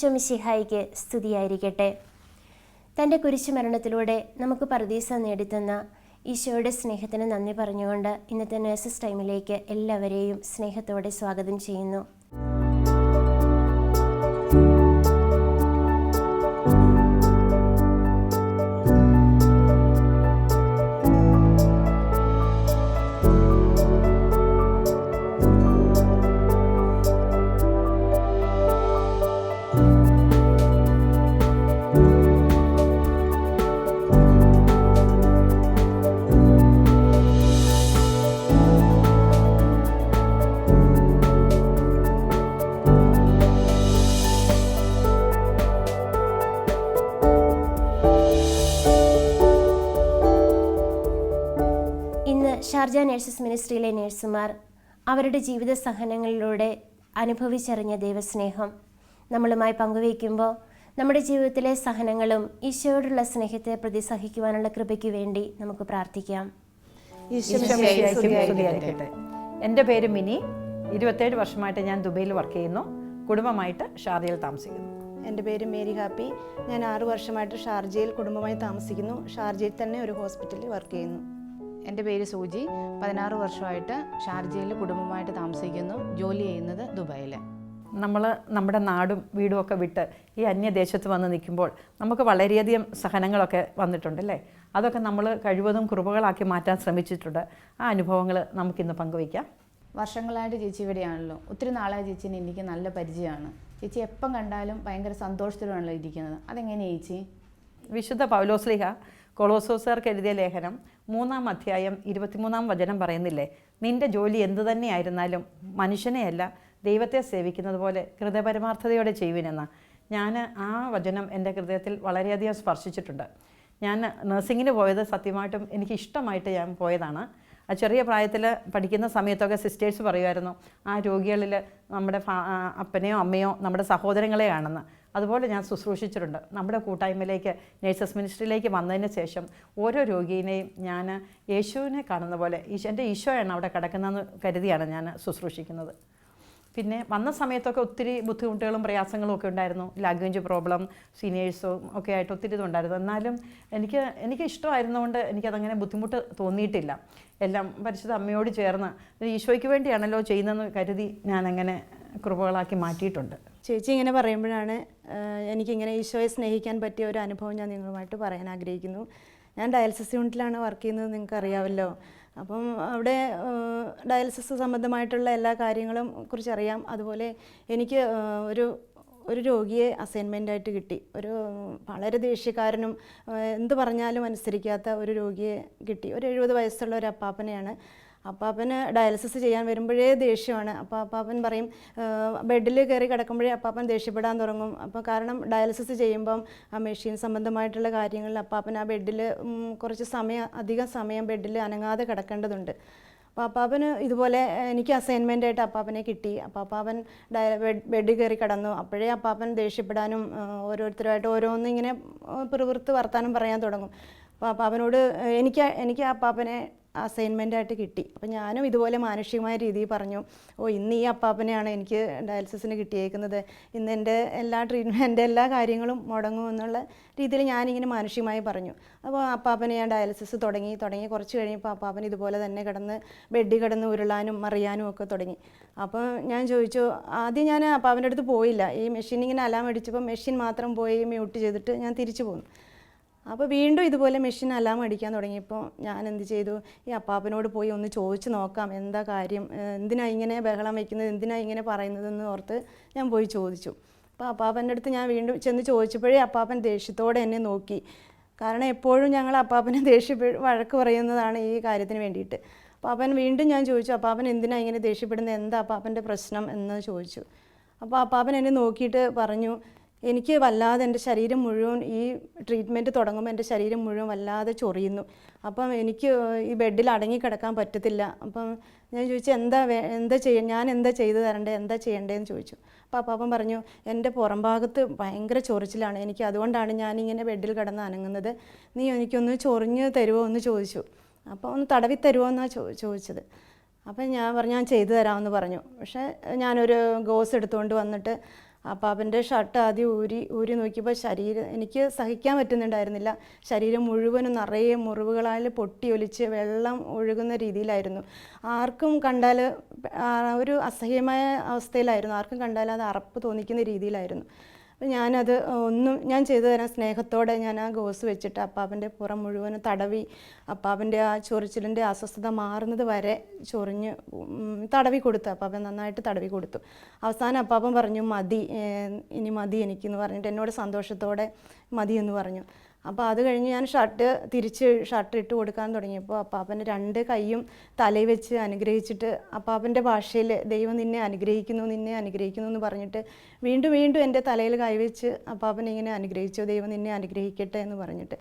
ഈശോ മിശിഹായിക്ക് സ്തുതിയായിരിക്കട്ടെ. തന്റെ കുരിശുമരണത്തിലൂടെ നമുക്ക് പരദീസ നേടിത്തന്ന ഈശോയുടെ സ്നേഹത്തിന് നന്ദി പറഞ്ഞുകൊണ്ട് ഇന്നത്തെ നേഴ്സസ് ടൈമിലേക്ക് എല്ലാവരെയും സ്നേഹത്തോടെ സ്വാഗതം ചെയ്യുന്നു. നേഴ്സസ് മിനിസ്ട്രിയിലെ നേഴ്സുമാർ അവരുടെ ജീവിത സഹനങ്ങളിലൂടെ അനുഭവിച്ചറിഞ്ഞ ദൈവസ്നേഹം നമ്മളുമായി പങ്കുവയ്ക്കുമ്പോൾ നമ്മുടെ ജീവിതത്തിലെ സഹനങ്ങളും ഈശോയോടുള്ള സ്നേഹത്തെ പ്രതിസഹിക്കുവാനുള്ള കൃപയ്ക്ക് വേണ്ടി നമുക്ക് പ്രാർത്ഥിക്കാം. എന്റെ പേര് മിനി. ഇരുപത്തേഴ് വർഷമായിട്ട് ഞാൻ ദുബൈയിൽ വർക്ക് ചെയ്യുന്നു. കുടുംബമായിട്ട് ഷാർജയിൽ താമസിക്കുന്നു. എന്റെ പേര് മേരി ഹാപ്പി. ഞാൻ ആറു വർഷമായിട്ട് ഷാർജയിൽ കുടുംബമായി താമസിക്കുന്നു. ഷാർജയിൽ തന്നെ ഒരു ഹോസ്പിറ്റലിൽ വർക്ക് ചെയ്യുന്നു. എന്റെ പേര് സൂജി പതിനാറ് വർഷമായിട്ട് ഷാർജയിൽ കുടുംബമായിട്ട് താമസിക്കുന്നു. ജോലി ചെയ്യുന്നത് ദുബായിൽ നമ്മൾ നമ്മുടെ നാടും വീടും ഒക്കെ വിട്ട് ഈ അന്യദേശത്ത് വന്ന് നിൽക്കുമ്പോൾ നമുക്ക് വളരെയധികം സഹനങ്ങളൊക്കെ വന്നിട്ടുണ്ടല്ലേ അതൊക്കെ നമ്മൾ കഴിവതും കുറവുകളാക്കി മാറ്റാൻ ശ്രമിച്ചിട്ടുണ്ട്. ആ അനുഭവങ്ങൾ നമുക്കിന്ന് പങ്കുവയ്ക്കാം. വർഷങ്ങളായിട്ട് ചേച്ചി ഇവിടെയാണല്ലോ. ഒത്തിരി നാളായി ചേച്ചിനെ എനിക്ക് നല്ല പരിചയമാണ്. ചേച്ചി എപ്പം കണ്ടാലും ഭയങ്കര സന്തോഷത്തിലാണല്ലോ ഇരിക്കുന്നത്. അതെങ്ങനെയാണ് ചേച്ചി? വിശുദ്ധ പൗലോസ്ലിഹ കൊളോസോസർക്ക് എഴുതിയ ലേഖനം മൂന്നാം അധ്യായം ഇരുപത്തിമൂന്നാം വചനം പറയുന്നില്ലേ? നിന്റെ ജോലി എന്തു തന്നെയായിരുന്നാലും മനുഷ്യനെയല്ല ദൈവത്തെ സേവിക്കുന്നത് പോലെ ഹൃദയപരമാർത്ഥതയോടെ ചെയ്യുവിനെന്ന. ഞാൻ ആ വചനം എന്റെ ഹൃദയത്തിൽ വളരെയധികം സ്പർശിച്ചിട്ടുണ്ട്. ഞാൻ നഴ്സിങ്ങിന് പോയത് സത്യമായിട്ടും എനിക്ക് ഇഷ്ടമായിട്ട് ഞാൻ പോയതാണ്. ആ ചെറിയ പ്രായത്തിൽ പഠിക്കുന്ന സമയത്തൊക്കെ സിസ്റ്റേഴ്സ് പറയുമായിരുന്നു ആ രോഗികളിൽ നമ്മുടെ അപ്പനെയോ അമ്മയോ നമ്മുടെ സഹോദരങ്ങളെയാണെന്ന് അതുപോലെ ഞാൻ ശുശ്രൂഷിച്ചിട്ടുണ്ട്. നമ്മുടെ കൂട്ടായ്മയിലേക്ക് നേഴ്സസ് മിനിസ്ട്രിയിലേക്ക് വന്നതിന് ശേഷം ഓരോ രോഗിയെയും ഞാൻ യേശുവിനെ കാണുന്ന പോലെ എന്റെ ഈശോയാണ് അവിടെ കിടക്കുന്നതെന്ന് കരുതിയാണ് ഞാൻ ശുശ്രൂഷിക്കുന്നത്. പിന്നെ വന്ന സമയത്തൊക്കെ ഒത്തിരി ബുദ്ധിമുട്ടുകളും പ്രയാസങ്ങളും ഒക്കെ ഉണ്ടായിരുന്നു. ലാംഗ്വേജ് പ്രോബ്ലം സീനിയേഴ്സും ഒക്കെ ആയിട്ട് ഒത്തിരി ഇതുണ്ടായിരുന്നു. എന്നാലും എനിക്ക് എനിക്ക് ഇഷ്ടമായിരുന്നുകൊണ്ട് എനിക്കതങ്ങനെ ബുദ്ധിമുട്ട് തോന്നിയിട്ടില്ല. എല്ലാം പരിശുദ്ധ അമ്മയോട് ചേർന്ന് ഈശോയ്ക്ക് വേണ്ടിയാണല്ലോ ചെയ്യുന്നതെന്ന് കരുതി ഞാനങ്ങനെ കൃപകളാക്കി മാറ്റിയിട്ടുണ്ട്. ചേച്ചി ഇങ്ങനെ പറയുമ്പോഴാണ് എനിക്കിങ്ങനെ ഈശോയെ സ്നേഹിക്കാൻ പറ്റിയ ഒരു അനുഭവം ഞാൻ നിങ്ങളുമായിട്ട് പറയാൻ ആഗ്രഹിക്കുന്നു. ഞാൻ ഡയാലിസിസ് യൂണിറ്റിലാണ് വർക്ക് ചെയ്യുന്നത് നിങ്ങൾക്ക് അറിയാമല്ലോ. അപ്പം അവിടെ ഡയാലിസിസ് സംബന്ധമായിട്ടുള്ള എല്ലാ കാര്യങ്ങളും കുറിച്ചറിയാം അതുപോലെ എനിക്ക് ഒരു ഒരു രോഗിയെ അസൈൻമെന്റായിട്ട് കിട്ടി. ഒരു വളരെ ദേഷ്യക്കാരനും എന്ത് പറഞ്ഞാലും അനുസരിക്കാത്ത ഒരു രോഗിയെ കിട്ടി. ഒരു എഴുപത് വയസ്സുള്ള ഒരു അപ്പാപ്പനെയാണ് അപ്പാപ്പന് ഡയാലിസിസ് ചെയ്യാൻ വരുമ്പോഴേ ദേഷ്യമാണ്. അപ്പോൾ അപ്പാപ്പൻ പറയും ബെഡിൽ കയറി കിടക്കുമ്പോഴേ അപ്പാപ്പൻ ദേഷ്യപ്പെടാൻ തുടങ്ങും. അപ്പോൾ കാരണം ഡയാലിസിസ് ചെയ്യുമ്പം ആ മെഷീൻ സംബന്ധമായിട്ടുള്ള കാര്യങ്ങളിൽ അപ്പാപ്പൻ ആ ബെഡിൽ കുറച്ച് സമയം അധികം സമയം ബെഡിൽ അനങ്ങാതെ കിടക്കേണ്ടതുണ്ട്. അപ്പോൾ അപ്പാപ്പന് ഇതുപോലെ എനിക്ക് അസൈൻമെന്റ് ആയിട്ട് അപ്പാപ്പനെ കിട്ടി. അപ്പോൾ അപ്പാപ്പൻ ബെഡ് കയറി കിടന്നു. അപ്പോഴേ അപ്പാപ്പൻ ദേഷ്യപ്പെടാനും ഓരോരുത്തരുമായിട്ട് ഓരോന്നിങ്ങനെ പ്രവൃത്തി വർത്താനം പറയാൻ തുടങ്ങും. അപ്പോൾ അപ്പാപ്പനോട് എനിക്ക് എനിക്ക് അപ്പാപ്പനെ അസൈൻമെന്റ് ആയിട്ട് കിട്ടി. അപ്പോൾ ഞാനും ഇതുപോലെ മാനുഷികമായ രീതിയിൽ പറഞ്ഞു ഓ ഇന്ന് ഈ അപ്പാപ്പനെയാണ് എനിക്ക് ഡയാലിസിസിന് കിട്ടിയേക്കുന്നത്. ഇന്ന് എന്റെ എല്ലാ ട്രീറ്റ്മെന്റ് എന്റെ എല്ലാ കാര്യങ്ങളും മുടങ്ങും എന്നുള്ള രീതിയിൽ ഞാനിങ്ങനെ മാനുഷികമായി പറഞ്ഞു. അപ്പോൾ അപ്പാപ്പനെ ഞാൻ ഡയാലിസിസ് തുടങ്ങി തുടങ്ങി കുറച്ച് കഴിഞ്ഞപ്പോൾ അപ്പാപ്പൻ ഇതുപോലെ തന്നെ കിടന്ന് ബെഡിൽ കിടന്ന് ഉരുളാനും മറിയാനും ഒക്കെ തുടങ്ങി. അപ്പോൾ ഞാൻ ചോദിച്ചു ആദ്യം ഞാൻ അപ്പാപ്പന്റെ അടുത്ത് പോയില്ല. ഈ മെഷീൻ ഇങ്ങനെ അലാം അടിച്ചപ്പോൾ മെഷീൻ മാത്രം പോയി മ്യൂട്ട് ചെയ്തിട്ട് ഞാൻ തിരിച്ചു പോന്നു. അപ്പോൾ വീണ്ടും ഇതുപോലെ മെഷീൻ അലാം അടിക്കാൻ തുടങ്ങിയപ്പോൾ ഞാൻ എന്ത് ചെയ്തു? ഈ അപ്പാപ്പനോട് പോയി ഒന്ന് ചോദിച്ച് നോക്കാം എന്താ കാര്യം? എന്തിനാ ഇങ്ങനെ ബഹളം വയ്ക്കുന്നത് എന്തിനാ ഇങ്ങനെ പറയുന്നതെന്ന് ഓർത്ത് ഞാൻ പോയി ചോദിച്ചു. അപ്പോൾ അപ്പാപ്പന്റെ അടുത്ത് ഞാൻ വീണ്ടും ചെന്ന് ചോദിച്ചപ്പോഴേ അപ്പാപ്പൻ ദേഷ്യത്തോടെ എന്നെ നോക്കി. കാരണം എപ്പോഴും ഞങ്ങൾ അപ്പാപ്പനെ ദേഷ്യപ്പെട്ട് വഴക്ക് പറയുന്നതാണ് ഈ കാര്യത്തിന് വേണ്ടിയിട്ട്. അപ്പാപ്പൻ വീണ്ടും ഞാൻ ചോദിച്ചു അപ്പാപ്പൻ എന്തിനാ ഇങ്ങനെ ദേഷ്യപ്പെടുന്നത്? എന്താ അപ്പാപ്പന്റെ പ്രശ്നം? എന്ന് ചോദിച്ചു. അപ്പോൾ അപ്പാപ്പൻ എന്നെ നോക്കിയിട്ട് പറഞ്ഞു എനിക്ക് വല്ലാതെ എന്റെ ശരീരം മുഴുവൻ ഈ ട്രീറ്റ്മെന്റ് തുടങ്ങുമ്പോൾ എന്റെ ശരീരം മുഴുവൻ വല്ലാതെ ചൊറിയുന്നു. അപ്പം എനിക്ക് ഈ ബെഡിൽ അടങ്ങി കിടക്കാൻ പറ്റത്തില്ല. അപ്പം ഞാൻ ചോദിച്ചു എന്താ എന്താ ചെയ്യ ഞാൻ എന്താ ചെയ്തു തരണ്ടേ? എന്താ ചെയ്യണ്ടേന്ന് ചോദിച്ചു. അപ്പോൾ അപ്പാപ്പൻ പറഞ്ഞു എന്റെ പുറം ഭാഗത്ത് ഭയങ്കര ചൊറിച്ചിലാണ്. എനിക്ക് അതുകൊണ്ടാണ് ഞാനിങ്ങനെ ബെഡിൽ കിടന്ന് അനങ്ങുന്നത്. നീ എനിക്കൊന്ന് ചൊറിഞ്ഞ് തരുമോ എന്ന് ചോദിച്ചു. അപ്പോൾ ഒന്ന് തടവി തരുമോ എന്നാണ് ചോ ചോദിച്ചത്. അപ്പം ഞാൻ പറഞ്ഞു ഞാൻ ചെയ്തു തരാമെന്ന് പറഞ്ഞു. പക്ഷേ ഞാനൊരു ഗോസ് എടുത്തുകൊണ്ട് വന്നിട്ട് അപ്പാപ്പന്റെ ഷർട്ട് ആദ്യം ഊരി ഊരി നോക്കിയപ്പോൾ ശരീരം എനിക്ക് സഹിക്കാൻ പറ്റുന്നുണ്ടായിരുന്നില്ല. ശരീരം മുഴുവനും നിറയെ മുറിവുകളാൽ പൊട്ടിയൊലിച്ച് വെള്ളം ഒഴുകുന്ന രീതിയിലായിരുന്നു. ആർക്കും കണ്ടാൽ ഒരു അസഹ്യമായ അവസ്ഥയിലായിരുന്നു. ആർക്കും കണ്ടാൽ അത് അറപ്പ് തോന്നിക്കുന്ന രീതിയിലായിരുന്നു. അപ്പോൾ ഞാനത് ഒന്നും ഞാൻ ചെയ്തു തരാൻ സ്നേഹത്തോടെ ഞാൻ ആ ഗോസ് വെച്ചിട്ട് അപ്പാപ്പന്റെ പുറം മുഴുവനും തടവി അപ്പാപ്പന്റെ ആ ചൊറിച്ചിലിന്റെ അസ്വസ്ഥത മാറുന്നത് വരെ ചൊറിഞ്ഞ് തടവി കൊടുത്തു. അപ്പാപ്പൻ നന്നായിട്ട് തടവി കൊടുത്തു. അവസാനം അപ്പാപ്പൻ പറഞ്ഞു മതി ഇനി മതി എനിക്കെന്ന് പറഞ്ഞിട്ട് എന്നോട് സന്തോഷത്തോടെ മതി എന്ന് പറഞ്ഞു. അപ്പോൾ അത് കഴിഞ്ഞ് ഞാൻ ഷർട്ട് തിരിച്ച് ഷർട്ട് ഇട്ട് കൊടുക്കാൻ തുടങ്ങിയപ്പോൾ അപ്പാപ്പന്റെ രണ്ട് കൈയും തലയിൽ വെച്ച് അനുഗ്രഹിച്ചിട്ട് അപ്പാപ്പന്റെ ഭാഷയിൽ ദൈവം നിന്നെ അനുഗ്രഹിക്കുന്നു നിന്നെ അനുഗ്രഹിക്കുന്നു എന്ന് പറഞ്ഞിട്ട് വീണ്ടും വീണ്ടും എന്റെ തലയിൽ കൈവച്ച് അപ്പാപ്പൻ ഇങ്ങനെ അനുഗ്രഹിച്ചു ദൈവം നിന്നെ അനുഗ്രഹിക്കട്ടെ എന്ന് പറഞ്ഞിട്ട്.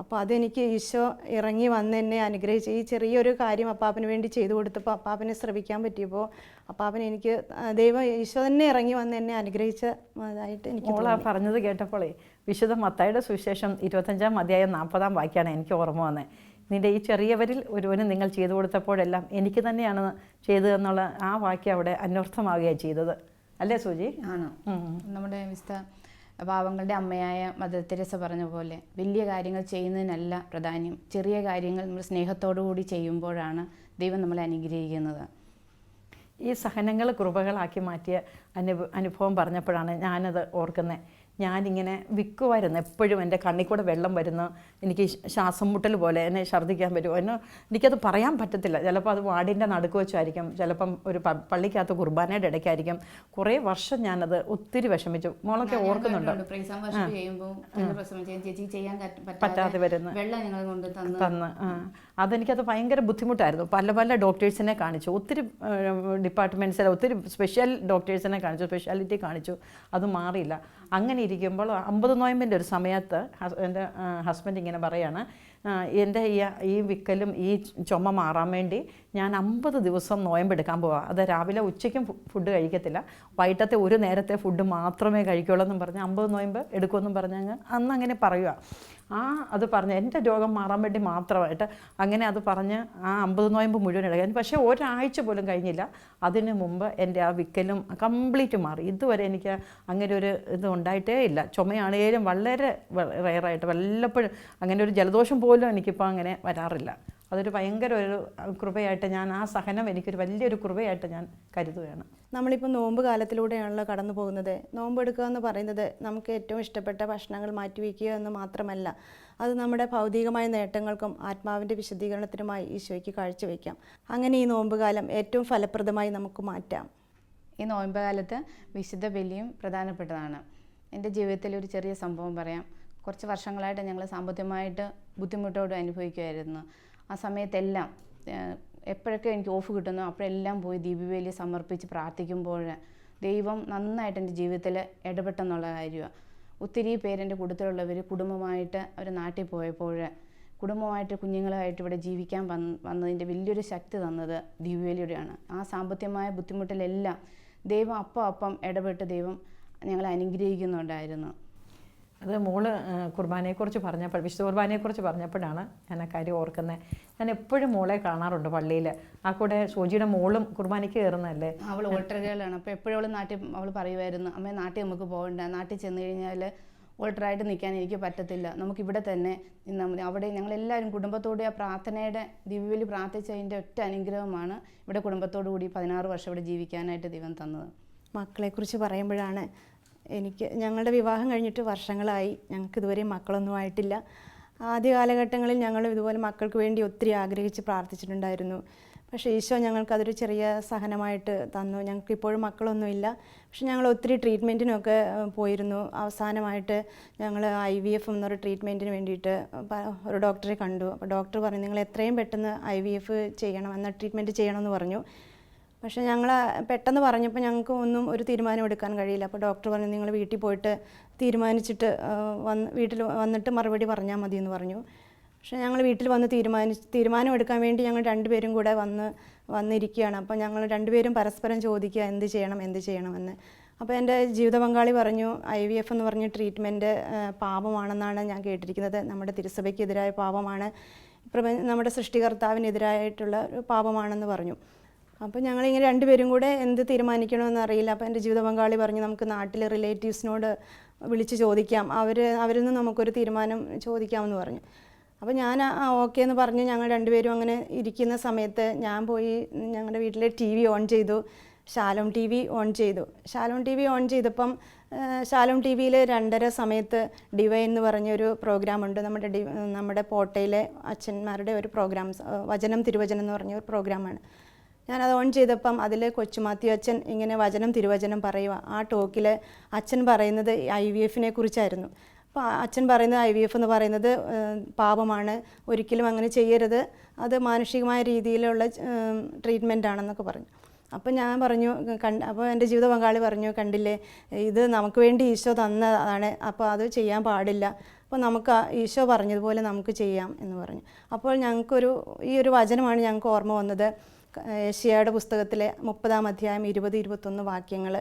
അപ്പോൾ അതെനിക്ക് ഈശോ ഇറങ്ങി വന്ന് എന്നെ അനുഗ്രഹിച്ച്. ഈ ചെറിയൊരു കാര്യം അപ്പാപ്പന് വേണ്ടി ചെയ്തു കൊടുത്തപ്പോൾ അപ്പാപ്പനെ ശ്രമിക്കാൻ പറ്റിയപ്പോൾ അപ്പാപ്പൻ എനിക്ക് ദൈവം ഈശോ തന്നെ ഇറങ്ങി വന്ന് എന്നെ അനുഗ്രഹിച്ചതായിട്ട് എനിക്ക് പറഞ്ഞത് കേട്ടപ്പോളേ വിശുദ്ധ മത്തായുടെ സുവിശേഷം ഇരുപത്തഞ്ചാം അധ്യായം നാൽപ്പതാം വാക്യാണ് എനിക്ക് ഓർമ്മ വന്നത് നിന്റെ ഈ ചെറിയവരിൽ ഒരുവന് നിങ്ങൾ ചെയ്തു കൊടുത്തപ്പോഴെല്ലാം എനിക്ക് തന്നെയാണ് ചെയ്തതെന്നുള്ള ആ വാക്യം അവിടെ അന്വർത്ഥമാവുകയാണ് ചെയ്തത്. അല്ലേ സൂചി? ആണ്? നമ്മുടെ വിസ്ത പാവങ്ങളുടെ അമ്മയായ മദർ തെരേസ പറഞ്ഞ പോലെ വലിയ കാര്യങ്ങൾ ചെയ്യുന്നതിനല്ല പ്രാധാന്യം. ചെറിയ കാര്യങ്ങൾ നമ്മൾ സ്നേഹത്തോടു കൂടി ചെയ്യുമ്പോഴാണ് ദൈവം നമ്മളെ അനുഗ്രഹിക്കുന്നത്. ഈ സഹനങ്ങൾ കൃപകളാക്കി മാറ്റിയ അനുഭവം പറഞ്ഞപ്പോഴാണ് ഞാനത് ഓർക്കുന്നത് ഞാനിങ്ങനെ വിൽക്കുമായിരുന്നു എപ്പോഴും എന്റെ കണ്ണിൽ കൂടെ വെള്ളം വരുന്ന എനിക്ക് ശ്വാസം മുട്ടൽ പോലെ എന്നെ ഛർദ്ദിക്കാൻ പറ്റും. എന്നെ എനിക്കത് പറയാൻ പറ്റത്തില്ല. ചിലപ്പോൾ അത് വാർഡിന്റെ നടുക്ക് വെച്ചായിരിക്കും. ചിലപ്പം ഒരു പള്ളിക്കകത്ത് കുർബാനയുടെ ഇടയ്ക്കായിരിക്കും. കുറേ വർഷം ഞാനത് ഒത്തിരി വിഷമിച്ചു. മോളൊക്കെ ഓർക്കുന്നുണ്ട്? പറ്റാതെ വരുന്നു തന്ന്. അതെനിക്കത് ഭയങ്കര ബുദ്ധിമുട്ടായിരുന്നു. പല പല ഡോക്ടേഴ്സിനെ കാണിച്ചു. ഒത്തിരി ഡിപ്പാർട്ട്മെന്റ്സിലെ ഒത്തിരി സ്പെഷ്യൽ ഡോക്ടേഴ്സിനെ കാണിച്ചു. സ്പെഷ്യാലിറ്റി കാണിച്ചു. അത് മാറിയില്ല. അങ്ങനെ ഇരിക്കുമ്പോൾ അമ്പത് നോയമ്പിന്റെ ഒരു സമയത്ത് എന്റെ ഹസ്ബൻഡ് ഇങ്ങനെ പറയാണ് എന്റെ ഈ ഈ വിക്കലും ഈ ചുമ മാറാൻ വേണ്ടി ഞാൻ അമ്പത് ദിവസം നോയമ്പെടുക്കാൻ പോവാം. അത് രാവിലെ ഉച്ചയ്ക്കും ഫുഡ് കഴിക്കത്തില്ല. വൈകിട്ടത്തെ ഒരു നേരത്തെ ഫുഡ് മാത്രമേ കഴിക്കുള്ളൂ എന്നും പറഞ്ഞ് അമ്പത് നോയമ്പ് എടുക്കുമെന്നും പറഞ്ഞങ്ങ് അന്ന് അങ്ങനെ പറയുക ആ അത് പറഞ്ഞ് എന്റെ രോഗം മാറാൻ വേണ്ടി മാത്രമായിട്ട് അങ്ങനെ അത് പറഞ്ഞ് ആ അമ്പത് നോയമ്പ് മുഴുവൻ എടുക്കാൻ. പക്ഷേ ഒരാഴ്ച പോലും കഴിഞ്ഞില്ല. അതിന് മുമ്പ് എന്റെ ആ വിക്കലും കംപ്ലീറ്റ് മാറി. ഇതുവരെ എനിക്ക് അങ്ങനെ ഒരു ഇത് ഉണ്ടായിട്ടേ ഇല്ല. ചുമയാണേലും വളരെ റയറായിട്ട് വല്ലപ്പോഴും അങ്ങനെ ഒരു ജലദോഷം പോലും എനിക്കിപ്പോൾ അങ്ങനെ വരാറില്ല. അതൊരു ഭയങ്കര ഒരു കൃപയായിട്ട് ഞാൻ ആ സഹനം എനിക്കൊരു വലിയൊരു കൃപയായിട്ട് ഞാൻ കരുതുകയാണ്. നമ്മളിപ്പോൾ നോമ്പ് കാലത്തിലൂടെയാണല്ലോ കടന്നു പോകുന്നത്. നോമ്പ് എടുക്കുക എന്ന് പറയുന്നത് നമുക്ക് ഏറ്റവും ഇഷ്ടപ്പെട്ട ഭക്ഷണങ്ങൾ മാറ്റിവെക്കുക എന്ന് മാത്രമല്ല അത് നമ്മുടെ ഭൗതികമായ നേട്ടങ്ങൾക്കും ആത്മാവിന്റെ വിശദീകരണത്തിനുമായി ഈശോയ്ക്ക് കാഴ്ചവെക്കാം. അങ്ങനെ ഈ നോമ്പ് കാലം ഏറ്റവും ഫലപ്രദമായി നമുക്ക് മാറ്റാം. ഈ നോമ്പ് കാലത്ത് വിശുദ്ധ ബലിയും പ്രധാനപ്പെട്ടതാണ്. എന്റെ ജീവിതത്തിൽ ഒരു ചെറിയ സംഭവം പറയാം. കുറച്ച് വർഷങ്ങളായിട്ട് ഞങ്ങൾ സാമ്പത്തികമായിട്ട് ബുദ്ധിമുട്ടോട് അനുഭവിക്കുമായിരുന്നു ആ സമയത്തെല്ലാം എപ്പോഴൊക്കെ എനിക്ക് ഓഫ് കിട്ടുന്നു അപ്പോഴെല്ലാം പോയി ദീപവേലി സമർപ്പിച്ച് പ്രാർത്ഥിക്കുമ്പോൾ ദൈവം നന്നായിട്ട് എന്റെ ജീവിതത്തിൽ ഇടപെട്ടെന്നുള്ള കാര്യമാണ് ഒത്തിരി പേരെന്റെ കൂട്ടത്തിലുള്ളവർ കുടുംബമായിട്ട് അവർ നാട്ടിൽ പോയപ്പോൾ കുടുംബമായിട്ട് കുഞ്ഞുങ്ങളായിട്ട് ഇവിടെ ജീവിക്കാൻ വന്ന് വന്നതിന്റെ വലിയൊരു ശക്തി തന്നത് ദിവ്യവേലിയുടെയാണ് ആ സാമ്പത്തികമായ ബുദ്ധിമുട്ടിലെല്ലാം ദൈവം അപ്പം അപ്പം ഇടപെട്ട് ദൈവം ഞങ്ങളെ അനുഗ്രഹിക്കുന്നുണ്ടായിരുന്നു. അത് മോൾ കുർബാനയെക്കുറിച്ച് പറഞ്ഞപ്പോൾ വിശുദ്ധ കുർബാനയെക്കുറിച്ച് പറഞ്ഞപ്പോഴാണ് ഞാൻ ആ കാര്യം ഓർക്കുന്നത് ഞാൻ എപ്പോഴും മോളെ കാണാറുണ്ട് പള്ളിയിൽ ആ കൂടെ സോജിയുടെ മോളും കുർബാനയ്ക്ക് കയറുന്നതല്ലേ? അവൾ ഓൾട്ടറുകളാണ് അപ്പോൾ എപ്പോഴും അവൾ നാട്ടിൽ അവൾ പറയുമായിരുന്നു അമ്മ നാട്ടിൽ നമുക്ക് പോകണ്ട. നാട്ടിൽ ചെന്ന് കഴിഞ്ഞാൽ ഓൾട്ടറായിട്ട് നിൽക്കാൻ എനിക്ക് പറ്റത്തില്ല. നമുക്ക് ഇവിടെ തന്നെ നിന്നാൽ മതി. അവിടെ ഞങ്ങളെല്ലാവരും കുടുംബത്തോടെ ആ പ്രാർത്ഥനയുടെ ദിവ്യബലി പ്രാർത്ഥിച്ചതിന്റെ ഒറ്റ അനുഗ്രഹമാണ് ഇവിടെ കുടുംബത്തോടു കൂടി പതിനാറ് വർഷം ഇവിടെ ജീവിക്കാനായിട്ട് ദൈവം തന്നത്. മക്കളെക്കുറിച്ച് പറയുമ്പോഴാണ് എനിക്ക് ഞങ്ങളുടെ വിവാഹം കഴിഞ്ഞിട്ട് വർഷങ്ങളായി ഞങ്ങൾക്ക് ഇതുവരെ മക്കളൊന്നും ആയിട്ടില്ല. ആദ്യ കാലഘട്ടങ്ങളിൽ ഞങ്ങൾ ഇതുപോലെ മക്കൾക്ക് വേണ്ടി ഒത്തിരി ആഗ്രഹിച്ച് പ്രാർത്ഥിച്ചിട്ടുണ്ടായിരുന്നു. പക്ഷേ ഈശോ ഞങ്ങൾക്ക് അതൊരു ചെറിയ സഹനമായിട്ട് തന്നു. ഞങ്ങൾക്ക് ഇപ്പോഴും മക്കളൊന്നുമില്ല. പക്ഷെ ഞങ്ങൾ ഒത്തിരി ട്രീറ്റ്മെന്റിനൊക്കെ പോയിരുന്നു. അവസാനമായിട്ട് ഞങ്ങൾ ഐ വി എഫ് എന്നൊരു ട്രീറ്റ്മെന്റിന് വേണ്ടിയിട്ട് ഒരു ഡോക്ടറെ കണ്ടു. അപ്പോൾ ഡോക്ടർ പറഞ്ഞു നിങ്ങൾ എത്രയും പെട്ടെന്ന് ഐ വി എഫ് ചെയ്യണം എന്ന ട്രീറ്റ്മെന്റ് ചെയ്യണമെന്ന് പറഞ്ഞു. പക്ഷേ ഞങ്ങൾ പെട്ടെന്ന് പറഞ്ഞപ്പോൾ ഞങ്ങൾക്ക് ഒന്നും ഒരു തീരുമാനം എടുക്കാൻ കഴിയില്ല. അപ്പോൾ ഡോക്ടർ പറഞ്ഞു നിങ്ങൾ വീട്ടിൽ പോയിട്ട് തീരുമാനിച്ചിട്ട് വന്ന് വീട്ടിൽ വന്നിട്ട് മറുപടി പറഞ്ഞാൽ മതി എന്ന് പറഞ്ഞു. പക്ഷേ ഞങ്ങൾ വീട്ടിൽ വന്ന് തീരുമാനിച്ച് തീരുമാനം എടുക്കാൻ വേണ്ടി ഞങ്ങൾ രണ്ടുപേരും കൂടെ വന്ന് വന്നിരിക്കുകയാണ്. അപ്പോൾ ഞങ്ങൾ രണ്ടുപേരും പരസ്പരം ചോദിക്കുക എന്ത് ചെയ്യണം എന്ത് ചെയ്യണമെന്ന്. അപ്പോൾ എന്റെ ജീവിത പങ്കാളി പറഞ്ഞു ഐ വി എഫ് എന്ന് പറഞ്ഞ ട്രീറ്റ്മെന്റ് പാപമാണെന്നാണ് ഞാൻ കേട്ടിരിക്കുന്നത്. നമ്മുടെ തിരുസഭയ്ക്കെതിരായ പാപമാണ്. നമ്മുടെ സൃഷ്ടികർത്താവിനെതിരായിട്ടുള്ള പാപമാണെന്ന് പറഞ്ഞു. അപ്പോൾ ഞങ്ങളിങ്ങനെ രണ്ടുപേരും കൂടെ എന്ത് തീരുമാനിക്കണമെന്ന് അറിയില്ല. അപ്പോൾ എന്റെ ജീവിത പങ്കാളി പറഞ്ഞു നമുക്ക് നാട്ടിലെ റിലേറ്റീവ്സിനോട് വിളിച്ച് ചോദിക്കാം. അവർ അവരിൽ നിന്ന് നമുക്കൊരു തീരുമാനം ചോദിക്കാമെന്ന് പറഞ്ഞു. അപ്പോൾ ഞാൻ ഓക്കെ എന്ന് പറഞ്ഞ് ഞങ്ങൾ രണ്ടുപേരും അങ്ങനെ ഇരിക്കുന്ന സമയത്ത് ഞാൻ പോയി ഞങ്ങളുടെ വീട്ടിലെ ടി വി ഓൺ ചെയ്തു. ശാലോം ടി വി ഓൺ ചെയ്തു. ശാലോം ടി വി ഓൺ ചെയ്തപ്പം ശാലോം ടി വിയിൽ രണ്ടര സമയത്ത് ഡിവൈ എന്ന് പറഞ്ഞൊരു പ്രോഗ്രാമുണ്ട് നമ്മുടെ ഡി നമ്മുടെ പോട്ടയിലെ അച്ഛന്മാരുടെ ഒരു പ്രോഗ്രാം വചനം തിരുവചനം എന്ന് പറഞ്ഞ ഒരു പ്രോഗ്രാമാണ് ഞാനത് ഓൺ ചെയ്തപ്പം അതിൽ കൊച്ചുമാത്യു അച്ഛൻ ഇങ്ങനെ വചനം തിരുവചനം പറയുക ആ ടോക്കിൽ അച്ഛൻ പറയുന്നത് ഐ വി എഫിനെ കുറിച്ചായിരുന്നു. അപ്പോൾ അച്ഛൻ പറയുന്നത് ഐ വി എഫ് എന്ന് പറയുന്നത് പാപമാണ്. ഒരിക്കലും അങ്ങനെ ചെയ്യരുത്. അത് മാനുഷികമായ രീതിയിലുള്ള ട്രീറ്റ്മെന്റ് ആണെന്നൊക്കെ പറഞ്ഞു. അപ്പം ഞാൻ പറഞ്ഞു കണ്ട് അപ്പോൾ എന്റെ ജീവിത പങ്കാളി പറഞ്ഞു കണ്ടില്ലേ ഇത് നമുക്ക് വേണ്ടി ഈശോ തന്നതാണ് അപ്പോൾ അത് ചെയ്യാൻ പാടില്ല. അപ്പോൾ നമുക്ക് ഈശോ പറഞ്ഞതുപോലെ നമുക്ക് ചെയ്യാം എന്ന് പറഞ്ഞു. അപ്പോൾ ഞങ്ങൾക്കൊരു ഈ ഒരു വചനമാണ് ഞങ്ങൾക്ക് ഓർമ്മ വന്നത്. ഏഷ്യയുടെ പുസ്തകത്തിലെ മുപ്പതാം അധ്യായം ഇരുപത് ഇരുപത്തൊന്ന് വാക്യങ്ങൾ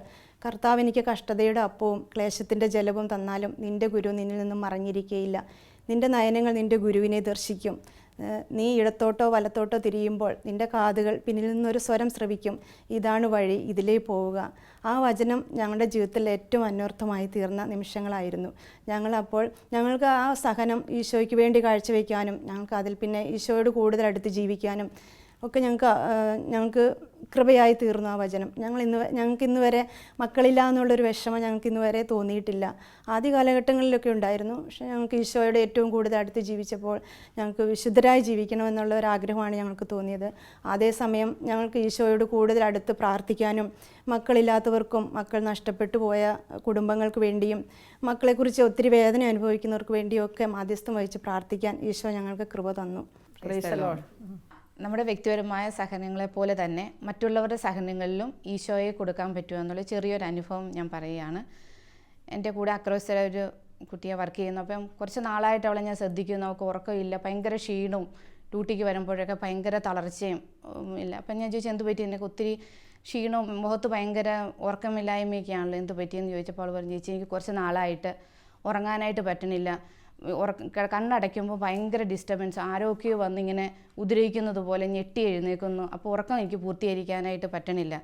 കർത്താവ് എനിക്ക് കഷ്ടതയുടെ അപ്പവും ക്ലേശത്തിന്റെ ജലവും തന്നാലും നിന്റെ ഗുരു നിന്നിൽ നിന്നും മറഞ്ഞിരിക്കുകയില്ല നിന്റെ നയനങ്ങൾ നിന്റെ ഗുരുവിനെ ദർശിക്കും. നീ ഇടത്തോട്ടോ വലത്തോട്ടോ തിരിയുമ്പോൾ നിന്റെ കാതുകൾ പിന്നിൽ നിന്നൊരു സ്വരം ശ്രവിക്കും ഇതാണ് വഴി ഇതിലേ പോവുക. ആ വചനം ഞങ്ങളുടെ ജീവിതത്തിൽ ഏറ്റവും അന്വർത്ഥമായി തീർന്ന നിമിഷങ്ങളായിരുന്നു. ഞങ്ങളപ്പോൾ ഞങ്ങൾക്ക് ആ സഹനം ഈശോയ്ക്ക് വേണ്ടി കാഴ്ചവെക്കാനും ഞങ്ങൾക്ക് അതിൽ പിന്നെ ഈശോയോട് കൂടുതൽ അടുത്ത് ജീവിക്കാനും ഒക്കെ ഞങ്ങൾക്ക് ഞങ്ങൾക്ക് കൃപയായി തീർന്നു ആ വചനം. ഞങ്ങൾ ഇന്ന് ഞങ്ങൾക്ക് ഇന്ന് വരെ മക്കളില്ല എന്നുള്ളൊരു വിഷമം ഞങ്ങൾക്ക് ഇന്ന് വരെ തോന്നിയിട്ടില്ല. ആദ്യ കാലഘട്ടങ്ങളിലൊക്കെ ഉണ്ടായിരുന്നു. പക്ഷേ ഞങ്ങൾക്ക് ഈശോയുടെ ഏറ്റവും കൂടുതൽ അടുത്ത് ജീവിച്ചപ്പോൾ ഞങ്ങൾക്ക് വിശുദ്ധരായി ജീവിക്കണമെന്നുള്ള ഒരു ആഗ്രഹമാണ് ഞങ്ങൾക്ക് തോന്നിയത്. അതേസമയം ഞങ്ങൾക്ക് ഈശോയോട് കൂടുതൽ അടുത്ത് പ്രാർത്ഥിക്കാനും മക്കളില്ലാത്തവർക്കും മക്കൾ നഷ്ടപ്പെട്ടു പോയ കുടുംബങ്ങൾക്ക് വേണ്ടിയും മക്കളെക്കുറിച്ച് ഒത്തിരി വേദന അനുഭവിക്കുന്നവർക്ക് വേണ്ടിയും ഒക്കെ മാധ്യസ്ഥം വഹിച്ച് പ്രാർത്ഥിക്കാൻ ഈശോ ഞങ്ങൾക്ക് കൃപ തന്നു. നമ്മുടെ വ്യക്തിപരമായ സഹനങ്ങളെ പോലെ തന്നെ മറ്റുള്ളവരുടെ സഹനങ്ങളിലും ഈശോയെ കൊടുക്കാൻ പറ്റുമോ എന്നുള്ള ചെറിയൊരു അനുഭവം ഞാൻ പറയുകയാണ്. എന്റെ കൂടെ അക്രോസിലെ ഒരു കുട്ടിയെ വർക്ക് ചെയ്യുന്നു. അപ്പം കുറച്ച് നാളായിട്ട് അവളെ ഞാൻ ശ്രദ്ധിക്കുന്നു. അവൾക്ക് ഉറക്കമില്ല. ഭയങ്കര ക്ഷീണവും ഡ്യൂട്ടിക്ക് വരുമ്പോഴൊക്കെ ഭയങ്കര തളർച്ചയും ഇല്ല. അപ്പം ഞാൻ ചോദിച്ചു എന്ത് പറ്റി? എനിക്ക് ഒത്തിരി ക്ഷീണവും മുഖത്ത് ഭയങ്കര ഉറക്കമില്ലായ്മയൊക്കെയാണല്ലോ. എന്ത് പറ്റിയെന്ന് ചോദിച്ചപ്പോൾ അവൾ പറഞ്ഞു ചേച്ചി എനിക്ക് കുറച്ച് നാളായിട്ട് ഉറങ്ങാനായിട്ട് പറ്റണില്ല. കണ്ണടയ്ക്കുമ്പോൾ ഭയങ്കര ഡിസ്റ്റർബൻസ് ആരോഗ്യം വന്നിങ്ങനെ ഉദ്രവിക്കുന്നത് പോലെ ഞെട്ടി എഴുന്നേൽക്കുന്നു അപ്പോൾ ഉറക്കം എനിക്ക് പൂർത്തീകരിക്കാനായിട്ട് പറ്റണില്ല.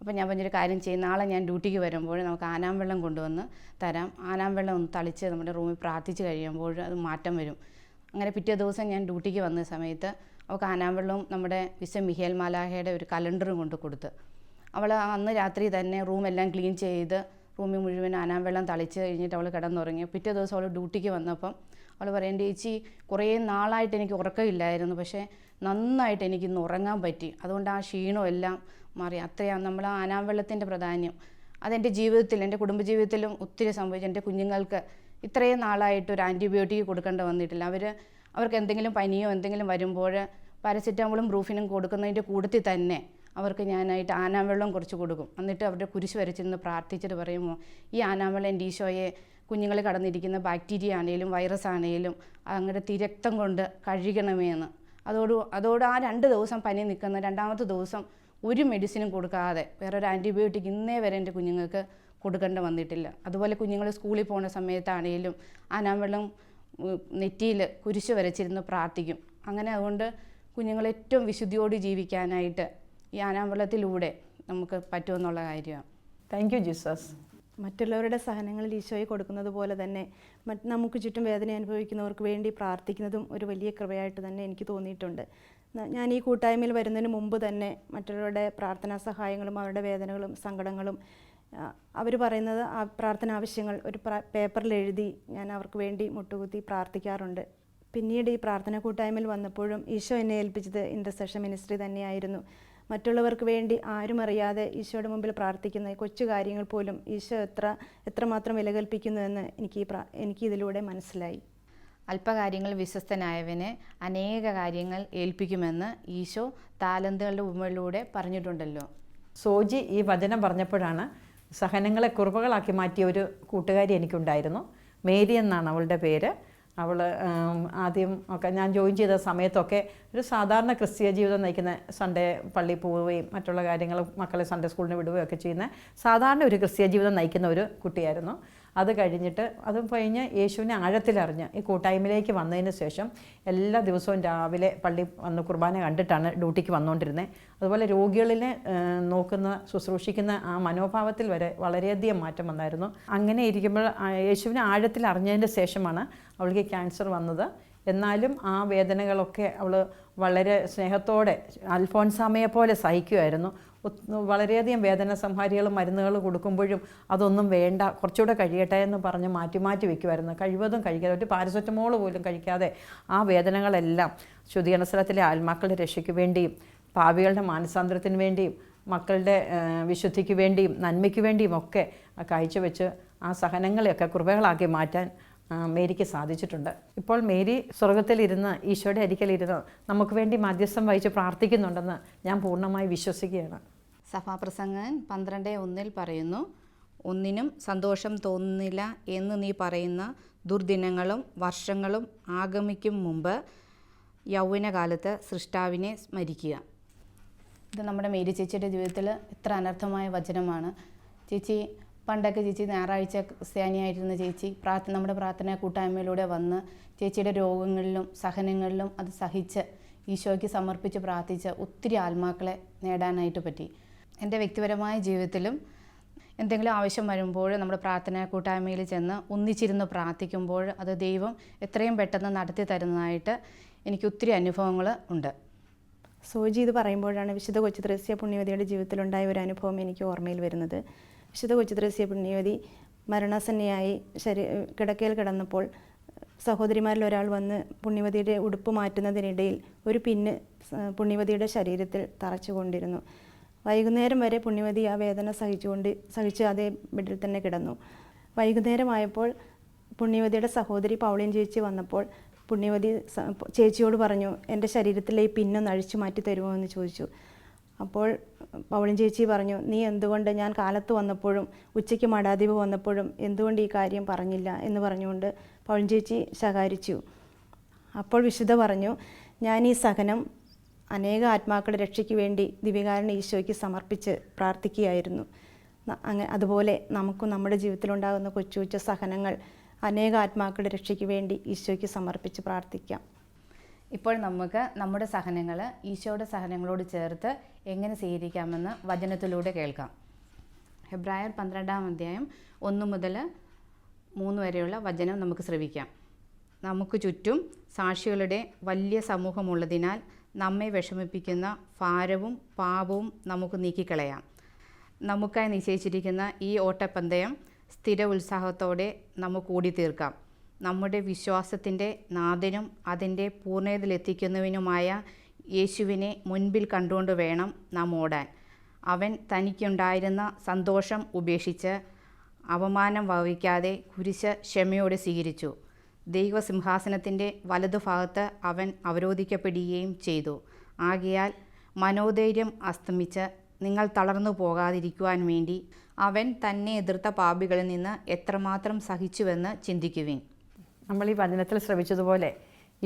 അപ്പോൾ ഞാൻ പറഞ്ഞൊരു കാര്യം ചെയ്യും. നാളെ ഞാൻ ഡ്യൂട്ടിക്ക് വരുമ്പോൾ നമുക്ക് ആനാംവെള്ളം കൊണ്ടുവന്ന് തരാം. ആനാംവെള്ളം ഒന്ന് തളിച്ച് നമ്മുടെ റൂമിൽ പ്രാർത്ഥിച്ച് കഴിയുമ്പോൾ അത് മാറ്റം വരും. അങ്ങനെ പിറ്റേ ദിവസം ഞാൻ ഡ്യൂട്ടിക്ക് വന്ന സമയത്ത് അവൾക്ക് ആനാം വെള്ളവും നമ്മുടെ വിശ്വ മിഹേൽ മാലാഹയുടെ ഒരു കലണ്ടറും കൊണ്ട് കൊടുത്ത്. അവൾ അന്ന് രാത്രി തന്നെ റൂമെല്ലാം ക്ലീൻ ചെയ്ത് റൂമിൽ മുഴുവൻ ആനാം വെള്ളം തളിച്ച് കഴിഞ്ഞിട്ട് അവൾ കിടന്നുറങ്ങി. പിറ്റേ ദിവസം അവൾ ഡ്യൂട്ടിക്ക് വന്നപ്പം അവൾ പറയും ചേച്ചി കുറേ നാളായിട്ട് എനിക്ക് ഉറക്കമില്ലായിരുന്നു. പക്ഷേ നന്നായിട്ട് എനിക്ക് ഇന്ന് ഉറങ്ങാൻ പറ്റി. അതുകൊണ്ട് ആ ക്ഷീണവും എല്ലാം മാറി. അത്രയാണ് നമ്മൾ ആ ആനാം വെള്ളത്തിന്റെ പ്രാധാന്യം. അതെന്റെ ജീവിതത്തിൽ എന്റെ കുടുംബജീവിതത്തിലും ഒത്തിരി സംഭവിച്ചു. എന്റെ കുഞ്ഞുങ്ങൾക്ക് ഇത്രയും നാളായിട്ട് ഒരു ആന്റിബയോട്ടിക് കൊടുക്കേണ്ട വന്നിട്ടില്ല. അവർ അവർക്ക് എന്തെങ്കിലും പനിയോ എന്തെങ്കിലും വരുമ്പോൾ പാരസെറ്റാമോളും ബ്രൂഫിനും കൊടുക്കുന്നതിന്റെ കൂട്ടത്തിൽ തന്നെ അവർക്ക് ഞാനായിട്ട് ആനാവെള്ളം കുറച്ച് കൊടുക്കും. എന്നിട്ട് അവരുടെ കുരിശ് വരച്ചിരുന്ന് പ്രാർത്ഥിച്ചിട്ട് പറയുമോ ഈ ആനാവെള്ളം എന്റെ ഈശോയെ കുഞ്ഞുങ്ങൾ കടന്നിരിക്കുന്ന ബാക്ടീരിയ ആണേലും വൈറസ് ആണേലും അങ്ങയുടെ തിരക്തം കൊണ്ട് കഴുകണമേ എന്ന്. അതോട് അതോട് ആ രണ്ട് ദിവസം പനി നിൽക്കുന്ന രണ്ടാമത്തെ ദിവസം ഒരു മെഡിസിനും കൊടുക്കാതെ വേറൊരു ആന്റിബയോട്ടിക് ഇന്നേ വരെ എന്റെ കുഞ്ഞുങ്ങൾക്ക് കൊടുക്കേണ്ട വന്നിട്ടില്ല. അതുപോലെ കുഞ്ഞുങ്ങൾ സ്കൂളിൽ പോകുന്ന സമയത്താണെങ്കിലും ആനാവെള്ളം നെറ്റിയിൽ കുരിശ് വരച്ചിരുന്ന് പ്രാർത്ഥിക്കും. അങ്ങനെ അതുകൊണ്ട് കുഞ്ഞുങ്ങൾ ഏറ്റവും വിശുദ്ധിയോട് ജീവിക്കാനായിട്ട് ഈ ആനാമ്പലത്തിലൂടെ നമുക്ക് പറ്റുമെന്നുള്ള കാര്യമാണ്. താങ്ക് യു ജീസസ് മറ്റുള്ളവരുടെ സഹനങ്ങളിൽ ഈശോയെ കൊടുക്കുന്നത് പോലെ തന്നെ മറ്റ് നമുക്ക് ചുറ്റും വേദന അനുഭവിക്കുന്നവർക്ക് വേണ്ടി പ്രാർത്ഥിക്കുന്നതും ഒരു വലിയ കൃപയായിട്ട് തന്നെ എനിക്ക് തോന്നിയിട്ടുണ്ട്. ഞാൻ ഈ കൂട്ടായ്മയിൽ വരുന്നതിന് മുമ്പ് തന്നെ മറ്റുള്ളവരുടെ പ്രാർത്ഥനാ സഹായങ്ങളും അവരുടെ വേദനകളും സങ്കടങ്ങളും അവർ പറയുന്നത് ആ പ്രാർത്ഥന ആവശ്യങ്ങൾ ഒരു പ്ര- പേപ്പറിൽ എഴുതി ഞാൻ അവർക്ക് വേണ്ടി മുട്ടുകുത്തി പ്രാർത്ഥിക്കാറുണ്ട്. പിന്നീട് ഈ പ്രാർത്ഥന കൂട്ടായ്മയിൽ വന്നപ്പോഴും ഈശോ എന്നെ ഏൽപ്പിച്ചത് ഇന്റർസെഷൻ മിനിസ്ട്രി തന്നെയായിരുന്നു. മറ്റുള്ളവർക്ക് വേണ്ടി ആരും അറിയാതെ ഈശോയുടെ മുമ്പിൽ പ്രാർത്ഥിക്കുന്ന ഈ കൊച്ചു കാര്യങ്ങൾ പോലും ഈശോ എത്ര എത്രമാത്രം വില കൽപ്പിക്കുന്നുവെന്ന് എനിക്ക് ഈ പ്രാ എനിക്ക് ഇതിലൂടെ മനസ്സിലായി. അല്പകാര്യങ്ങൾ വിശ്വസ്തനായവനെ അനേക കാര്യങ്ങൾ ഏൽപ്പിക്കുമെന്ന് ഈശോ താലന്തുകളുടെ ഉപമയിലൂടെ പറഞ്ഞിട്ടുണ്ടല്ലോ. സോജി ഈ വചനം പറഞ്ഞപ്പോഴാണ് സഹനങ്ങളെ കുറുവകളാക്കി മാറ്റിയ ഒരു കൂട്ടുകാരി എനിക്കുണ്ടായിരുന്നു. മേരി എന്നാണ് അവളുടെ പേര്. അവൾ ആദ്യം ഒക്കെ ഞാൻ ജോയിൻ ചെയ്ത സമയത്തൊക്കെ ഒരു സാധാരണ ക്രിസ്തീയ ജീവിതം നയിക്കുന്ന സൺഡേ പള്ളി പോവുകയും മറ്റുള്ള കാര്യങ്ങൾ മക്കളെ സൺഡേ സ്കൂളിന് വിടുകയും ഒക്കെ ചെയ്യുന്ന സാധാരണ ഒരു ക്രിസ്തീയ ജീവിതം നയിക്കുന്ന ഒരു കുട്ടിയായിരുന്നു. അത് കഴിഞ്ഞിട്ട് അത് കഴിഞ്ഞ് യേശുവിനെ ആഴത്തിലറിഞ്ഞ് ഈ കൂട്ടായ്മയിലേക്ക് വന്നതിന് ശേഷം എല്ലാ ദിവസവും രാവിലെ പള്ളി വന്ന് കുർബാന കണ്ടിട്ടാണ് ഡ്യൂട്ടിക്ക് വന്നുകൊണ്ടിരുന്നത് അതുപോലെ രോഗികളിനെ നോക്കുന്ന ശുശ്രൂഷിക്കുന്ന ആ മനോഭാവത്തിൽ വരെ വളരെയധികം മാറ്റം വന്നായിരുന്നു. അങ്ങനെ ഇരിക്കുമ്പോൾ യേശുവിനെ ആഴത്തിൽ അറിഞ്ഞതിന്റെ ശേഷമാണ് അവൾക്ക് ക്യാൻസർ വന്നത്. എന്നാലും ആ വേദനകളൊക്കെ അവൾ വളരെ സ്നേഹത്തോടെ അൽഫോൻസാമയെ പോലെ സഹിക്കുമായിരുന്നു വളരെയധികം വേദന സംഹാരികളും മരുന്നുകൾ കൊടുക്കുമ്പോഴും അതൊന്നും വേണ്ട കുറച്ചുകൂടെ കഴിയട്ടെ എന്ന് പറഞ്ഞ് മാറ്റി മാറ്റി വെക്കുമായിരുന്നു കഴിവതും കഴിക്കാതെ ഒരു പാരസെറ്റമോൾ പോലും കഴിക്കാതെ ആ വേദനകളെല്ലാം ശുദ്ധീകരണസ്ഥലത്തിലെ ആത്മാക്കളുടെ രക്ഷയ്ക്ക് വേണ്ടിയും പാവികളുടെ മാനസാന്തരത്തിന് വേണ്ടിയും മക്കളുടെ വിശുദ്ധിക്ക് വേണ്ടിയും നന്മയ്ക്ക് വേണ്ടിയും ഒക്കെ കാഴ്ചവെച്ച് ആ സഹനങ്ങളെയൊക്കെ കൃപകളാക്കി മാറ്റാൻ മേരിക്ക് സാധിച്ചിട്ടുണ്ട്. ഇപ്പോൾ മേരി സ്വർഗത്തിലിരുന്ന് ഈശോയുടെ അരിക്കലിരുന്ന് നമുക്ക് വേണ്ടി മധ്യസ്ഥം വഹിച്ച് പ്രാർത്ഥിക്കുന്നുണ്ടെന്ന് ഞാൻ പൂർണമായി വിശ്വസിക്കുകയാണ്. സഭാപ്രസംഗൻ പന്ത്രണ്ട് ഒന്നിൽ പറയുന്നു ഒന്നിനും സന്തോഷം തോന്നുന്നില്ല എന്ന് നീ പറയുന്ന ദുർദിനങ്ങളും വർഷങ്ങളും ആഗമിക്കും മുമ്പ് യൗവനകാലത്ത് സൃഷ്ടാവിനെ സ്മരിക്കുക. ഇത് നമ്മുടെ മേരി ചേച്ചിയുടെ ജീവിതത്തിൽ എത്ര അനർത്ഥമായ വചനമാണ്. ചേച്ചി പണ്ടൊക്കെ ചേച്ചി ഞായറാഴ്ച ക്രിസ്ത്യാനിയായിരുന്ന ചേച്ചി പ്രാർത്ഥന നമ്മുടെ പ്രാർത്ഥന കൂട്ടായ്മയിലൂടെ വന്ന് ചേച്ചിയുടെ രോഗങ്ങളിലും സഹനങ്ങളിലും അത് സഹിച്ച് ഈശോയ്ക്ക് സമർപ്പിച്ച് പ്രാർത്ഥിച്ച് ഒത്തിരി ആത്മാക്കളെ നേടാനായിട്ട് പറ്റി. എന്റെ വ്യക്തിപരമായ ജീവിതത്തിലും എന്തെങ്കിലും ആവശ്യം വരുമ്പോൾ നമ്മുടെ പ്രാർത്ഥന കൂട്ടായ്മയിൽ ചെന്ന് ഒന്നിച്ചിരുന്ന് പ്രാർത്ഥിക്കുമ്പോൾ അത് ദൈവം എത്രയും പെട്ടെന്ന് നടത്തി തരുന്നതായിട്ട് എനിക്ക് ഒത്തിരി അനുഭവങ്ങൾ ഉണ്ട്. സോജി ഇത് പറയുമ്പോഴാണ് വിശുദ്ധ കൊച്ചു കൊച്ചുത്രസ്യ പുണ്യവതിയുടെ ജീവിതത്തിലുണ്ടായ ഒരു അനുഭവം എനിക്ക് ഓർമ്മയിൽ വരുന്നത്. വിശുദ്ധ കൊച്ചുത്രസ്യ പുണ്യവതി മരണസന്നയായി ശരീ കിടക്കയിൽ കിടന്നപ്പോൾ സഹോദരിമാരിൽ ഒരാൾ വന്ന് പുണ്യവതിയുടെ ഉടുപ്പ് മാറ്റുന്നതിനിടയിൽ ഒരു പിന്ന് പുണ്യവതിയുടെ ശരീരത്തിൽ തറച്ചുകൊണ്ടിരുന്നു. വൈകുന്നേരം വരെ പുണ്യവതി ആ വേദന സഹിച്ചുകൊണ്ട് സഹിച്ച് അതേ ബെഡിൽ തന്നെ കിടന്നു. വൈകുന്നേരമായപ്പോൾ പുണ്യവതിയുടെ സഹോദരി പൗളിയൻ ചേച്ചി വന്നപ്പോൾ പുണ്യവതി ചേച്ചിയോട് പറഞ്ഞു എന്റെ ശരീരത്തിലെ ഈ പിന്നൊന്ന് അഴിച്ചു മാറ്റി തരുമോ എന്ന് ചോദിച്ചു. അപ്പോൾ പൗളിൻ ചേച്ചി പറഞ്ഞു നീ എന്തുകൊണ്ട് ഞാൻ കാലത്ത് വന്നപ്പോഴും ഉച്ചയ്ക്ക് മടാദ്വീപ് വന്നപ്പോഴും എന്തുകൊണ്ട് ഈ കാര്യം പറഞ്ഞില്ല? എന്ന് പറഞ്ഞുകൊണ്ട് പൗളിൻ ചേച്ചി ശകാരിച്ചു. അപ്പോൾ വിശുദ്ധ പറഞ്ഞു ഞാൻ ഈ സഹനം അനേക ആത്മാക്കളുടെ രക്ഷയ്ക്ക് വേണ്ടി ദിവ്യകാരണ ഈശോയ്ക്ക് സമർപ്പിച്ച് പ്രാർത്ഥിക്കുകയായിരുന്നു. അങ്ങനെ അതുപോലെ നമുക്കും നമ്മുടെ ജീവിതത്തിലുണ്ടാകുന്ന കൊച്ചു കൊച്ചു സഹനങ്ങൾ അനേക ആത്മാക്കളുടെ രക്ഷയ്ക്ക് വേണ്ടി ഈശോയ്ക്ക് സമർപ്പിച്ച് പ്രാർത്ഥിക്കാം. ഇപ്പോൾ നമുക്ക് നമ്മുടെ സഹനങ്ങൾ ഈശോയുടെ സഹനങ്ങളോട് ചേർത്ത് എങ്ങനെ സ്വീകരിക്കാമെന്ന് വചനത്തിലൂടെ കേൾക്കാം. ഹെബ്രായർ പന്ത്രണ്ടാം അധ്യായം ഒന്ന് മുതൽ മൂന്ന് വരെയുള്ള വചനം നമുക്ക് ശ്രവിക്കാം. നമുക്ക് ചുറ്റും സാക്ഷികളുടെ വലിയ സമൂഹമുള്ളതിനാൽ നമ്മെ വിഷമിപ്പിക്കുന്ന ഭാരവും പാപവും നമുക്ക് നീക്കിക്കളയാം. നമുക്കായി നിശ്ചയിച്ചിരിക്കുന്ന ഈ ഓട്ടപ്പന്തയം സ്ഥിര ഉത്സാഹത്തോടെ നമുക്ക് ഓടി തീർക്കാം നമ്മുടെ വിശ്വാസത്തിന്റെ നാഥനും അതിന്റെ പൂർണതയിലെത്തിക്കുന്നവനുമായ യേശുവിനെ മുൻപിൽ കണ്ടുകൊണ്ട് വേണം നാം ഓടാൻ. അവൻ തനിക്കുണ്ടായിരുന്ന സന്തോഷം ഉപേക്ഷിച്ച് അവമാനം വഹിക്കാതെ കുരിശ് ക്ഷമയോടെ സ്വീകരിച്ചു. ദൈവസിംഹാസനത്തിന്റെ വലതുഭാഗത്ത് അവൻ അവരോധിക്കപ്പെടുകയും ചെയ്തു. ആകയാൽ മനോധൈര്യം അസ്തമിച്ച് നിങ്ങൾ തളർന്നു പോകാതിരിക്കുവാൻ വേണ്ടി അവൻ തന്നെ എതിർത്ത പാപികളിൽ നിന്ന് എത്രമാത്രം സഹിച്ചുവെന്ന് ചിന്തിക്കുവിൻ. നമ്മൾ ഈ വചനത്തിൽ ശ്രമിച്ചതുപോലെ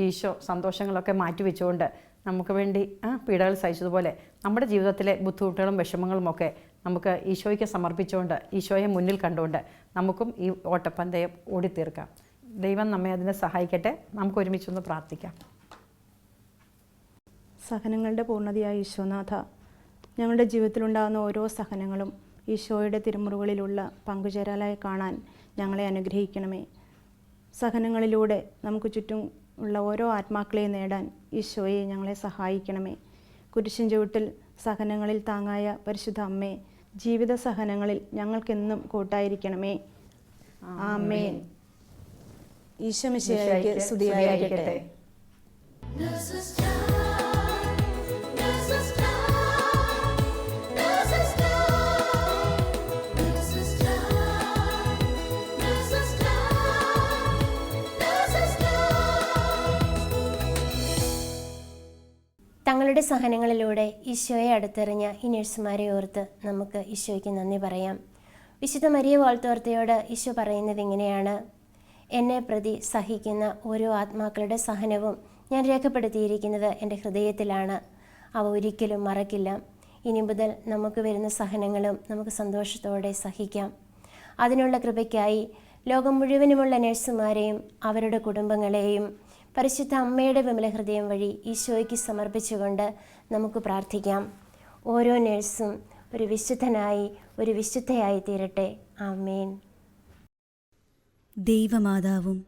ഈശോ സന്തോഷങ്ങളൊക്കെ മാറ്റിവെച്ചുകൊണ്ട് നമുക്ക് വേണ്ടി പീഡകൾ സഹിച്ചതുപോലെ നമ്മുടെ ജീവിതത്തിലെ ബുദ്ധിമുട്ടുകളും വിഷമങ്ങളും ഒക്കെ നമുക്ക് ഈശോയ്ക്ക് സമർപ്പിച്ചുകൊണ്ട് ഈശോയെ മുന്നിൽ കണ്ടുകൊണ്ട് നമുക്കും ഈ ഓട്ടപ്പന്തയം ഓടിത്തീർക്കാം. ദൈവം നമ്മെ അതിനെ സഹായിക്കട്ടെ. നമുക്ക് ഒരുമിച്ചൊന്ന് പ്രാർത്ഥിക്കാം. സഹനങ്ങളുടെ പൂർണതയായ ഈശോനാഥ ഞങ്ങളുടെ ജീവിതത്തിലുണ്ടാകുന്ന ഓരോ സഹനങ്ങളും ഈശോയുടെ തിരുമുറുകളിലുള്ള പങ്കുചേരാലായി കാണാൻ ഞങ്ങളെ അനുഗ്രഹിക്കണമേ. സഹനങ്ങളിലൂടെ നമുക്ക് ചുറ്റും ഉള്ള ഓരോ ആത്മാക്കളെയും നേടാൻ ഈശോയെ ഞങ്ങളെ സഹായിക്കണമേ. കുരിശിൻ ചുവട്ടിൽ സഹനങ്ങളിൽ താങ്ങായ പരിശുദ്ധ അമ്മേ ജീവിത സഹനങ്ങളിൽ ഞങ്ങൾക്കെന്നും കൂട്ടായിരിക്കണമേ. ആമേൻ. ഈശോ മിശിഹായ്ക്ക് സ്തുതിയായിരിക്കട്ടെ. തങ്ങളുടെ സഹനങ്ങളിലൂടെ ഈശോയെ അടുത്തെറിഞ്ഞ ഈ നഴ്സുമാരെ ഓർത്ത് നമുക്ക് ഈശോയ്ക്ക് നന്ദി പറയാം. വിശുദ്ധ മരിയ വാൾത്തോർത്തയോട് ഈശോ പറയുന്നത് ഇങ്ങനെയാണ്. എന്നെ പ്രതി സഹിക്കുന്ന ഓരോ ആത്മാക്കളുടെ സഹനവും ഞാൻ രേഖപ്പെടുത്തിയിരിക്കുന്നത് എന്റെ ഹൃദയത്തിലാണ്. അവ ഒരിക്കലും മറക്കില്ല. ഇനി മുതൽ നമുക്ക് വരുന്ന സഹനങ്ങളും നമുക്ക് സന്തോഷത്തോടെ സഹിക്കാം. അതിനുള്ള കൃപയ്ക്കായി ലോകം മുഴുവനുമുള്ള നഴ്സുമാരെയും അവരുടെ കുടുംബങ്ങളെയും പരിശുദ്ധ അമ്മയുടെ വിമല ഹൃദയം വഴി ഈശോയ്ക്ക് സമർപ്പിച്ചുകൊണ്ട് നമുക്ക് പ്രാർത്ഥിക്കാം. ഓരോ നഴ്സും ഒരു വിശുദ്ധനായി ഒരു വിശുദ്ധയായി തീരട്ടെ. ആമേൻ. ദൈവമാതാവും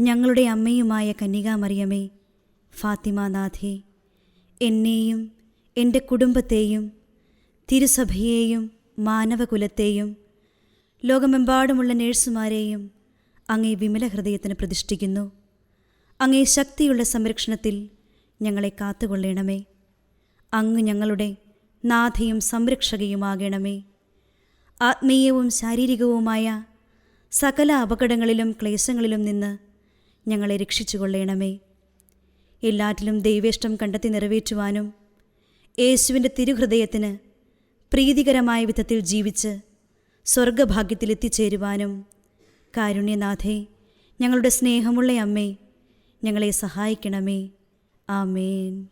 ഞങ്ങളുടെ അമ്മയുമായ കന്യകാമറിയമേ ഫാത്തിമാനാഥേ എന്നെയും എന്റെ കുടുംബത്തെയും തിരുസഭയെയും മാനവകുലത്തെയും ലോകമെമ്പാടുമുള്ള നേഴ്സുമാരെയും അങ്ങേ വിമല ഹൃദയത്തിന് പ്രതിഷ്ഠിക്കുന്നു. അങ്ങേ ശക്തിയുള്ള സംരക്ഷണത്തിൽ ഞങ്ങളെ കാത്തുകൊള്ളണമേ. അങ്ങ് ഞങ്ങളുടെ നാഥയും സംരക്ഷകയുമാകണമേ. ആത്മീയവും ശാരീരികവുമായ സകല അപകടങ്ങളിലും ക്ലേശങ്ങളിലും നിന്ന് ഞങ്ങളെ രക്ഷിച്ചുകൊള്ളണമേ. എല്ലാറ്റിലും ദൈവേഷ്ടം കണ്ടെത്തി നിറവേറ്റുവാനും യേശുവിന്റെ തിരുഹൃദയത്തിന് പ്രീതികരമായ വിധത്തിൽ ജീവിച്ച് സ്വർഗഭാഗ്യത്തിലെത്തിച്ചേരുവാനും കാരുണ്യനാഥേ ഞങ്ങളുടെ സ്നേഹമുള്ള അമ്മേ ഞങ്ങളെ സഹായിക്കണമേ. ആമേൻ.